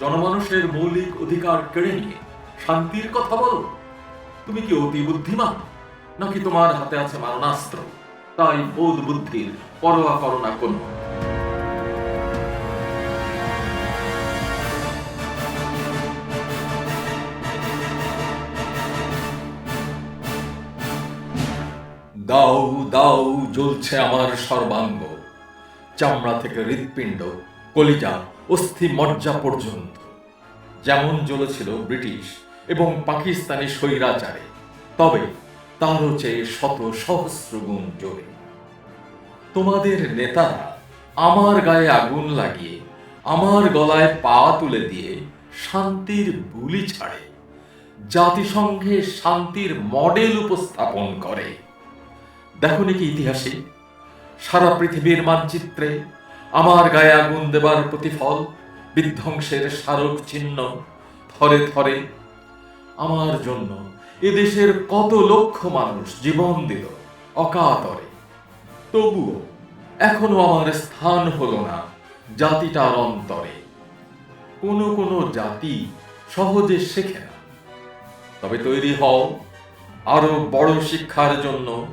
জনমানুষের মৌলিক অধিকার কেড়ে নিয়ে শান্তির কথা বলো। তুমি কি অতি বুদ্ধিমান? নাকি তোমার হাতে আছে মারণাস্ত্র? তাই বোধ বুদ্ধির পরোয়া করো না কোনো। দাও দাও, জ্বলছে আমার সর্বাঙ্গ। চামড়া থেকে হৃৎপিণ্ড। কলিজা অস্থি মজ্জা পর্যন্ত। যেমন জ্বলেছিল ব্রিটিশ এবং পাকিস্তানি স্বৈরাচারে, তবে তারও চেয়ে শত সহস্র গুণ জোরে তোমাদের নেতারা আমার গায়ে আগুন লাগিয়ে, আমার গলায় পা তুলে দিয়ে শান্তির বুলি ছাড়ে, জাতিসংঘে শান্তির মডেল উপস্থাপন করে। দেখো নাকি ইতিহাসে সারা পৃথিবীর মানচিত্রে আমার গায়ে আগুন দেবার প্রতিফল, বিধ্বংসের স্মারক চিহ্ন থরে থরে আমার জন্য এদেশের কত লক্ষ মানুষ জীবন দিল অকাতরে। তবুও এখনও আমার স্থান হলো না জাতিটার অন্তরে। কোনো কোনো জাতি সহজে শেখে না। তবে তৈরি হও আরও বড় শিক্ষার জন্য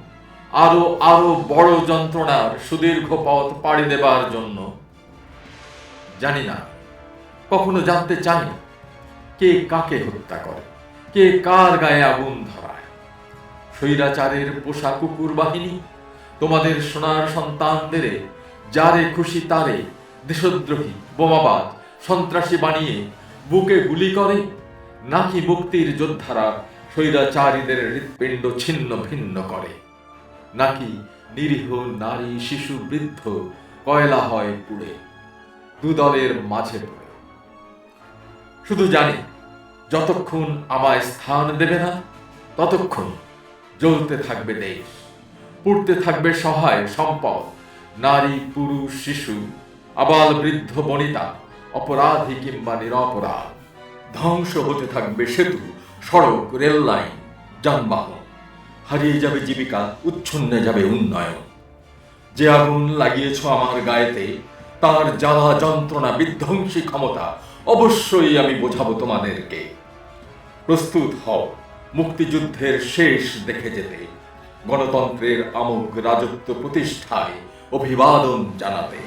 আরও আরও বড় যন্ত্রণার সুদীর্ঘ পথ পাড়ি দেবার জন্য। জানি না, কখনো জানতে চাই কে কাকে হত্যা করে, কে কার গায়ে আগুন ধরায়। স্বৈরাচারের পোষা কুকুর বাহিনী, তোমাদের সোনার সন্তানদের, যারে খুশি তারে দেশদ্রোহী, বোমাবাজ, সন্ত্রাসী বানিয়ে বুকে গুলি করে, নাকি মুক্তির যোদ্ধারা স্বৈরাচারীদের হৃৎপিণ্ড ছিন্ন ভিন্ন করে। নাকি নিরীহ নারী শিশু বৃদ্ধ কয়লা হয় পুড়ে, দুদলের মাঝে পড়ে। শুধু জানি, যতক্ষণ আমায় স্থান দেবে না, ততক্ষণ জ্বলতে থাকবে দেশ, পুড়তে থাকবে সহায় সম্পদ, নারী, পুরুষ, শিশু, আবাল বৃদ্ধ, বনিতা, অপরাধী কিংবা নিরপরাধ। ধ্বংস হতে থাকবে সেতু, সড়ক রেল লাইন যানবাহন। হারিয়ে যাবে জীবিকা, উচ্ছন্নে যাবে উন্নয়ন। যে আগুন লাগিয়েছ আমার গায়েতে, তার জ্বালা যন্ত্রণা বিধ্বংসী ক্ষমতা, অবশ্যই আমি বোঝাবো তোমাদেরকে। প্রস্তুত হও, মুক্তিযুদ্ধের শেষ দেখে যেতে, গণতন্ত্রের আমোঘ রাজত্ব প্রতিষ্ঠায় অভিবাদন জানাতে।